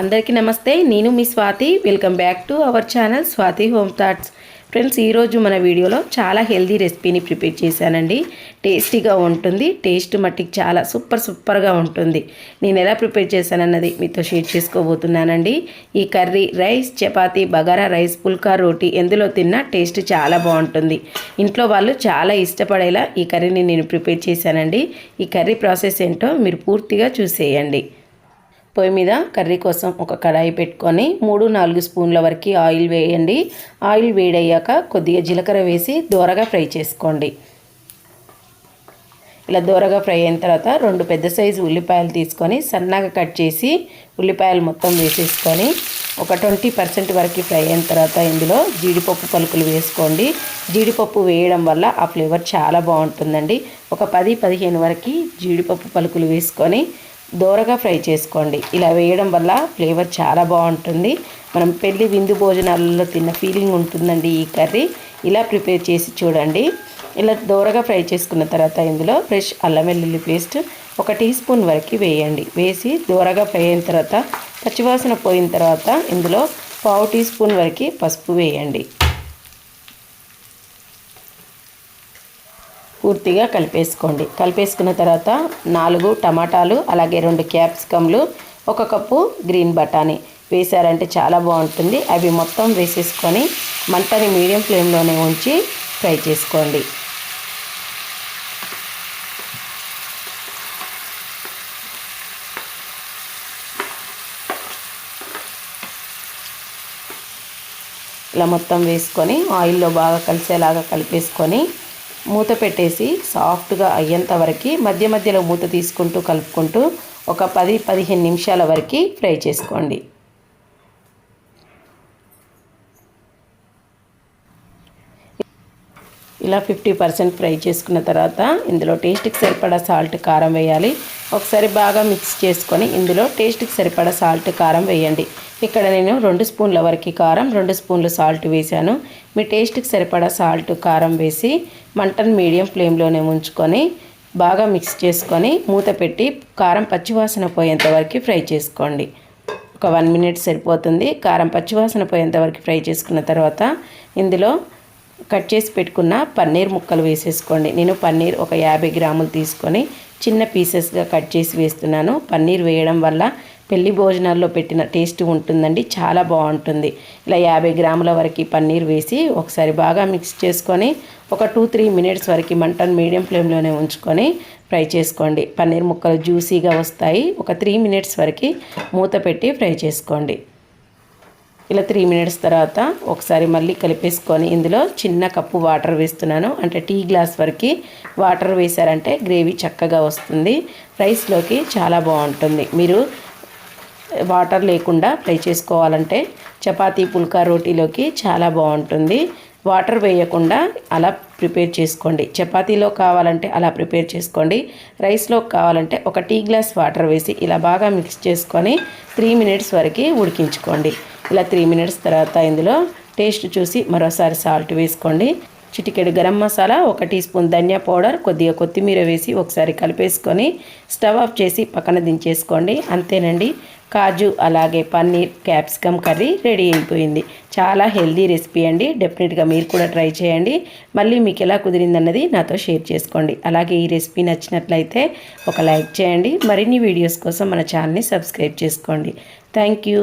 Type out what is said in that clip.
అందరికీ నమస్తే నేను మీ Swathi. Welcome back to our channel Swathi home thoughts friends ఈరోజు మన వీడియోలో చాలా హెల్దీ రెసిపీని ప్రిపేర్ చేశానండి. టేస్టీగా ఉంటుంది టేస్ట్ మట్టికి చాలా సూపర్ సూపర్గా ఉంటుంది. నేను ఎలా ప్రిపేర్ చేశానన్నది మీతో షేర్ చేసుకోబోతున్నానండి. ఈ curry rice chapati bagara rice pulka roti ఎందులో తిన్నా టేస్ట్ చాలా బాగుంటుంది. ఇంట్లో వాళ్ళు చాలా ఇష్టపడేలా ఈ కర్రీని నేను ప్రిపేర్ చేశానండి. ఈ కర్రీ ప్రాసెస్ ఏంటో మీరు పూర్తిగా చూసేయండి. పొయ్యి మీద కర్రీ కోసం ఒక కడాయి పెట్టుకొని మూడు నాలుగు స్పూన్ల వరకు ఆయిల్ వేయండి. ఆయిల్ వేడయ్యాక కొద్దిగా జీలకర్ర వేసి దోరగా ఫ్రై చేసుకోండి. ఇలా దోరగా ఫ్రై అయిన తర్వాత రెండు పెద్ద సైజు ఉల్లిపాయలు తీసుకొని సన్నగా కట్ చేసి ఉల్లిపాయలు మొత్తం వేసేసుకొని ఒక ట్వంటీ పర్సెంట్ వరకు ఫ్రై అయిన తర్వాత ఇందులో జీడిపప్పు పలుకులు వేసుకోండి. జీడిపప్పు వేయడం వల్ల ఆ ఫ్లేవర్ చాలా బాగుంటుందండి. ఒక పది పదిహేను వరకు జీడిపప్పు పలుకులు వేసుకొని దోరగా ఫ్రై చేసుకోండి. ఇలా వేయడం వల్ల ఫ్లేవర్ చాలా బాగుంటుంది. మనం పెళ్ళి విందు భోజనాలలో తిన్న ఫీలింగ్ ఉంటుందండి ఈ కర్రీ. ఇలా ప్రిపేర్ చేసి చూడండి. ఇలా దోరగా ఫ్రై చేసుకున్న తర్వాత ఇందులో ఫ్రెష్ అల్లం వెల్లుల్లి పేస్ట్ ఒక టీ స్పూన్ వరకు వేయండి. వేసి దోరగా ఫ్రై అయిన తర్వాత పచ్చివాసన పోయిన తర్వాత ఇందులో పావు టీ స్పూన్ వరకు పసుపు వేయండి. పూర్తిగా కలిపేసుకోండి. కలిపేసుకున్న తర్వాత నాలుగు టమాటాలు అలాగే రెండు క్యాప్సికమ్లు ఒక కప్పు గ్రీన్ బఠానీ వేసారంటే చాలా బాగుంటుంది. అవి మొత్తం వేసేసుకొని మంటని మీడియం ఫ్లేమ్లోనే ఉంచి ఫ్రై చేసుకోండి. ఇలా మొత్తం వేసుకొని ఆయిల్లో బాగా కలిసేలాగా కలిపేసుకొని మూత పెట్టేసి సాఫ్ట్గా అయ్యేంత వరకు మధ్య మధ్యలో మూత తీసుకుంటూ కలుపుకుంటూ ఒక పది పదిహేను నిమిషాల వరకు ఫ్రై చేసుకోండి. ఇలా ఫిఫ్టీ పర్సెంట్ ఫ్రై చేసుకున్న తర్వాత ఇందులో టేస్ట్కి సరిపడా సాల్ట్ కారం వేయాలి. ఒకసారి బాగా మిక్స్ చేసుకొని ఇందులో టేస్ట్కి సరిపడా సాల్ట్ కారం వేయండి. ఇక్కడ నేను రెండు స్పూన్ల వరకు కారం రెండు స్పూన్లు సాల్ట్ వేసాను మీ టేస్ట్కి సరిపడా సాల్ట్ కారం వేసి మంటను మీడియం ఫ్లేమ్లోనే ఉంచుకొని బాగా మిక్స్ చేసుకొని మూత పెట్టి కారం పచ్చివాసన పోయేంత వరకు ఫ్రై చేసుకోండి. ఒక వన్ మినిట్ సరిపోతుంది. కారం పచ్చివాసన పోయేంత వరకు ఫ్రై చేసుకున్న తర్వాత ఇందులో కట్ చేసి పెట్టుకున్న పన్నీర్ ముక్కలు వేసేసుకోండి. నేను పన్నీర్ ఒక యాభై గ్రాములు తీసుకొని చిన్న పీసెస్గా కట్ చేసి వేస్తున్నాను. పన్నీర్ వేయడం వల్ల పెళ్ళి భోజనాల్లో పెట్టిన టేస్ట్ ఉంటుందండి చాలా బాగుంటుంది. ఇలా యాభై గ్రాముల వరకు పన్నీర్ వేసి ఒకసారి బాగా మిక్స్ చేసుకొని ఒక టూ త్రీ మినిట్స్ వరకు మంటను మీడియం ఫ్లేమ్లోనే ఉంచుకొని ఫ్రై చేసుకోండి. పన్నీర్ ముక్కలు జ్యూసీగా వస్తాయి. ఒక త్రీ మినిట్స్ వరకు మూత పెట్టి ఫ్రై చేసుకోండి. ఇలా త్రీ మినిట్స్ తర్వాత ఒకసారి మళ్ళీ కలిపేసుకొని ఇందులో చిన్న కప్పు వాటర్ వేస్తున్నాను. అంటే టీ గ్లాస్ వరకు వాటర్ వేశారంటే గ్రేవీ చక్కగా వస్తుంది. రైస్లోకి చాలా బాగుంటుంది. మీరు వాటర్ లేకుండా ఫ్రై చేసుకోవాలంటే చపాతీ పుల్కా రోటీలోకి చాలా బాగుంటుంది. వాటర్ వేయకుండా అలా ప్రిపేర్ చేసుకోండి. చపాతీలో కావాలంటే అలా ప్రిపేర్ చేసుకోండి. రైస్లో కావాలంటే ఒక టీ గ్లాస్ వాటర్ వేసి ఇలా బాగా మిక్స్ చేసుకొని త్రీ మినిట్స్ వరకు ఉడికించుకోండి. ఇలా త్రీ మినిట్స్ తర్వాత ఇందులో టేస్ట్ చూసి మరోసారి సాల్ట్ వేసుకోండి. చిటికెడు గరం మసాలా ఒక టీ స్పూన్ ధనియా పౌడర్ కొద్దిగా కొత్తిమీర వేసి ఒకసారి కలిపేసుకొని స్టవ్ ఆఫ్ చేసి పక్కన దించేసుకోండి. అంతేనండి. కాజు అలాగే పన్నీర్ క్యాప్సికమ్ కర్రీ రెడీ అయిపోయింది. చాలా హెల్దీ రెసిపీ అండి. డెఫినెట్గా మీరు కూడా ట్రై చేయండి. మళ్ళీ మీకు ఎలా కుదిరిందన్నది నాతో షేర్ చేసుకోండి. అలాగే ఈ రెసిపీ నచ్చినట్లయితే ఒక లైక్ చేయండి. మరిన్ని వీడియోస్ కోసం మన ఛానల్ని సబ్స్క్రైబ్ చేసుకోండి. Thank you